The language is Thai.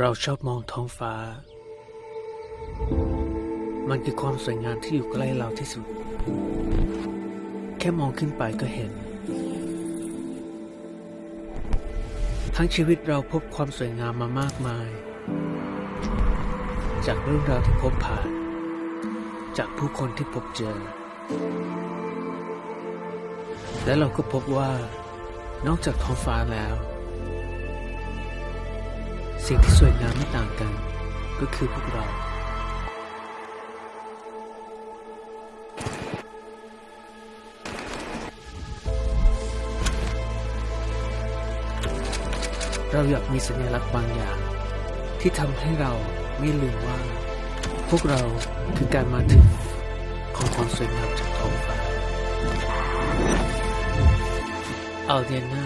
เราชอบมองท้องฟ้า มันคือความสวยงามที่อยู่ใกล้เราที่สุด แค่มองขึ้นไปก็เห็น ทั้งชีวิตเราพบความสวยงามมามากมาย จากเรื่องราวที่พบผ่าน จากผู้คนที่พบเจอ และเราก็พบว่า นอกจากท้องฟ้าแล้ว สิ่งที่สวยงามไม่ต่างกัน ก็คือพวกเราเราอยากมีสัญลักษณ์บางอย่าง ที่ทำให้เราไม่ลืมว่า พวกเราคือการมาถึงของความสวยงามจากท้องฟ้าอัลเดียนา